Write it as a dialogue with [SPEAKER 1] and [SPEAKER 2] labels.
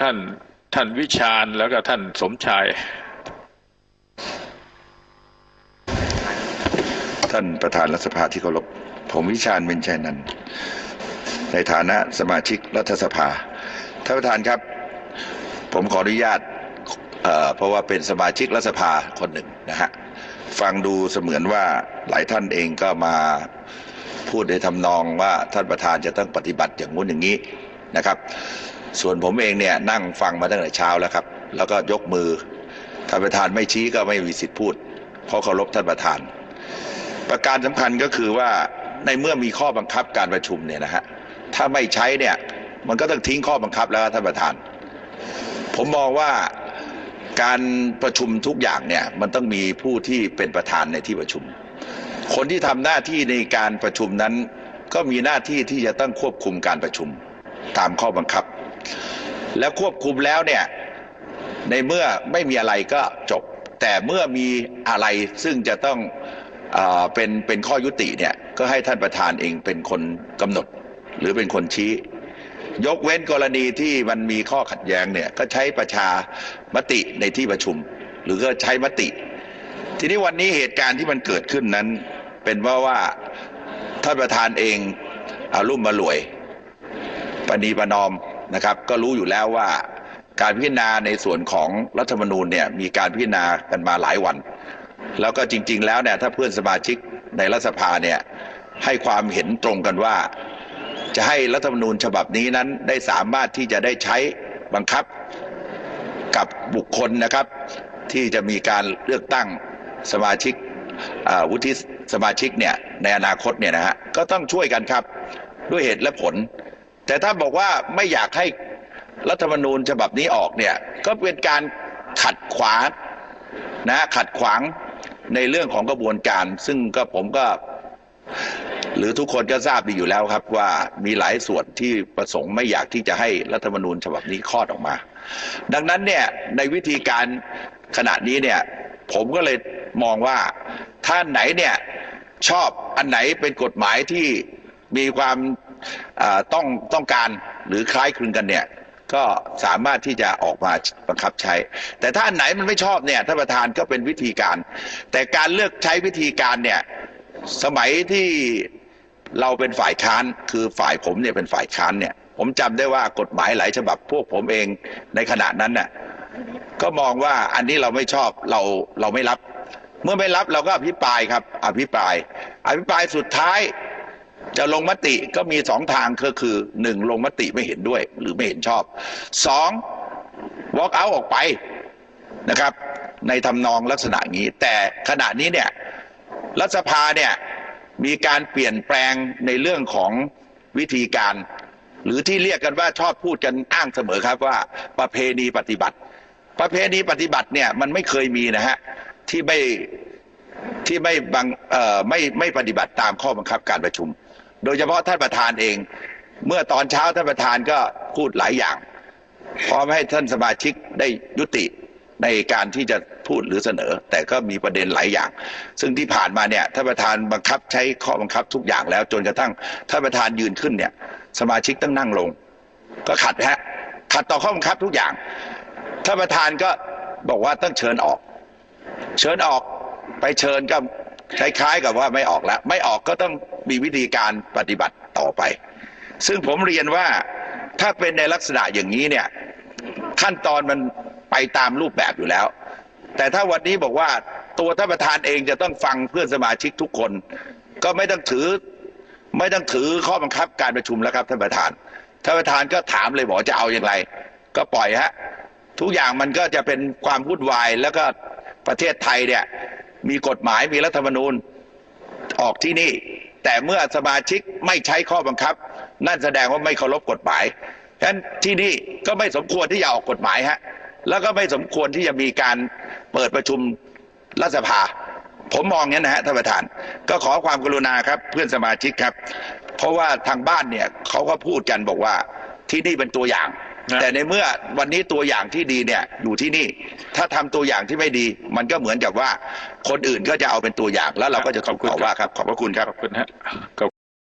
[SPEAKER 1] ท่านท่านวิชาญแล้วก็ท่านสมชาย
[SPEAKER 2] ท่านประธานรัฐสภาที่เคารพผมวิชาญเมนชัยนันในฐานะสมาชิกรัฐสภาท่านประธานครับ ผมขออนุญาตเเพราะว่าเป็นสมาชิกรัฐสภาคนหนึ่งนะฮะฟังดูเสมือนว่าหลายท่านเองก็มาพูดในทำนองว่าท่านประธานจะต้องปฏิบัติอย่างงู้นอย่างนี้ นะครับ ส่วนผมเองเนี่ยนั่งฟังมาตั้งแต่เช้าแล้วครับ แล้วก็ยกมือท่านประธานไม่ชี้ก็ไม่มีสิทธิ์พูด เพราะเคารพท่านประธาน ประการสำคัญก็คือว่าในเมื่อมีข้อบังคับการประชุมเนี่ยนะฮะถ้าไม่ใช้เนี่ยมันก็ต้องทิ้งข้อบังคับแล้วท่านประธาน ผมมองว่าการประชุมทุกอย่างเนี่ยมันต้องมีผู้ที่เป็นประธานในที่ประชุม คนที่ทำหน้าที่ในการประชุมนั้น ก็มีหน้าที่ที่จะต้องควบคุมการประชุม ตามข้อบังคับ แล้วควบคุมแล้วเนี่ยในเมื่อไม่มีอะไรก็จบ แต่เมื่อมีอะไรซึ่งจะต้องเออเป็นเป็นข้อยุติเนี่ยก็ให้ท่านประธานเองเป็นคนกำหนดหรือเป็นคนชี้ ยกเว้นกรณีที่มันมีข้อขัดแย้งเนี่ยก็ใช้ประชามติในที่ประชุม หรือก็ใช้มติ ทีนี้วันนี้เหตุการณ์ที่มันเกิดขึ้นนั้น เป็นเพราะว่าท่านประธานเองอารุ่มมารวย ปณีประนอมนะครับ ก็รู้อยู่แล้วว่าการพิจารณาในส่วนของรัฐธรรมนูญเนี่ยมีการพิจารณากันมาหลายวัน แล้วก็จริง ๆ แล้วเนี่ยถ้าเพื่อนสมาชิกในรัฐสภาเนี่ยให้ความเห็นตรงกันว่า จะให้รัฐธรรมนูญฉบับนี้นั้นได้สามารถที่จะได้ใช้บังคับกับบุคคลนะครับ ที่จะมีการเลือกตั้งสมาชิกอ่าวุฒิสมาชิกเนี่ยในอนาคตเนี่ยนะฮะก็ต้องช่วยกันครับด้วยเหตุและผล แต่ถ้าบอกว่าไม่อยากให้รัฐธรรมนูญฉบับนี้ออกเนี่ยก็เป็นการขัดขวางนะขัดขวางในเรื่องของกระบวนการ ซึ่งก็ผมก็ หรือทุกคนก็ทราบดีอยู่แล้วครับว่ามีหลายส่วนที่ประสงค์ไม่อยากที่จะให้รัฐธรรมนูญฉบับนี้คลอดออกมา ดังนั้นเนี่ยในวิธีการขณะนี้เนี่ยผมก็เลยมองว่าถ้าไหนเนี่ยชอบอันไหนเป็นกฎหมายที่มีความ ต้องต้องการหรือคล้ายคลึงกันเนี่ยก็สามารถที่จะออกมาบังคับใช้ แต่ถ้าไหนมันไม่ชอบเนี่ยท่านประธานก็เป็นวิธีการ แต่การเลือกใช้วิธีการเนี่ยสมัยที่เราเป็นฝ่ายค้านคือฝ่ายผมเนี่ยเป็นฝ่ายค้านเนี่ย ผมจำได้ว่ากฎหมายหลายฉบับพวกผมเองในขณะนั้นน่ะก็มองว่าอันนี้เราไม่ชอบเราเราไม่รับ เมื่อไม่รับเราก็อภิปรายครับ อภิปราย อภิปรายสุดท้าย จะลงมติก็มีสองทางก็คือหนึ่งลงมติไม่เห็นด้วย หรือไม่เห็นชอบสอง walk out ออกไปนะครับ ในทำนองลักษณะนี้ แต่ขณะนี้เนี่ยรัฐสภาเนี่ยมีการเปลี่ยนแปลงในเรื่องของวิธีการ หรือที่เรียกกันว่าชอบพูดกันอ้างเสมอครับว่าประเพณีปฏิบัติ ประเพณีปฏิบัติเนี่ยมันไม่เคยมีนะฮะที่ไม่ที่ไม่บังเอ่อไม่ไม่ปฏิบัติตามข้อบังคับการประชุม โดยเฉพาะท่านประธานเอง เมื่อตอนเช้าท่านประธานก็พูดหลายอย่าง พร้อมให้ท่านสมาชิกได้ยุติในการที่จะพูดหรือเสนอ แต่ก็มีประเด็นหลายอย่าง ซึ่งที่ผ่านมาเนี่ยท่านประธานบังคับใช้ข้อบังคับทุกอย่างแล้วจนกระทั่งท่านประธานยืนขึ้นเนี่ย สมาชิกต้องนั่งลง ก็ขัดฮะขัดต่อข้อบังคับทุกอย่างท่านประธานก็บอกว่าต้องเชิญออก เชิญออกไปเชิญก็ คล้ายๆกับว่าไม่ออกแล้ว ไม่ออกก็ต้องมีวิธีการปฏิบัติต่อไป ซึ่งผมเรียนว่าถ้าเป็นในลักษณะอย่างนี้เนี่ยขั้นตอนมันไปตามรูปแบบอยู่แล้ว แต่ถ้าวันนี้บอกว่าตัวท่านประธานเองจะต้องฟังเพื่อนสมาชิกทุกคน ก็ไม่ต้องถือไม่ต้องถือข้อบังคับการประชุมแล้วครับท่านประธานท่านประธานก็ถามเลยบอกจะเอาอย่างไร ก็ปล่อยฮะทุกอย่างมันก็จะเป็นความวุ่นวายแล้วก็ประเทศไทยเนี่ย มีกฎหมายมีรัฐธรรมนูญออกที่นี่ แต่เมื่อสมาชิกไม่ใช้ข้อบังคับ นั่นแสดงว่าไม่เคารพกฎหมายฉะนั้นที่นี่ก็ไม่สมควรที่จะออกกฎหมายฮะแล้วก็ไม่สมควรที่จะมีการเปิดประชุมรัฐสภา ผมมองอย่างนั้นนะฮะท่านประธาน ก็ขอความกรุณาครับเพื่อนสมาชิกครับ เพราะว่าทางบ้านเนี่ยเขาก็พูดกันบอกว่าที่นี่เป็นตัวอย่าง แต่ในเมื่อวันนี้ตัวอย่างที่ดีเนี่ยอยู่ที่นี่ ถ้าทำตัวอย่างที่ไม่ดี มันก็เหมือนกับว่าคนอื่นก็จะเอาเป็นตัวอย่างแล้วเราก็จะถูกต่อว่าครับขอบพระคุณครับ
[SPEAKER 1] ขอบคุณฮะขอบ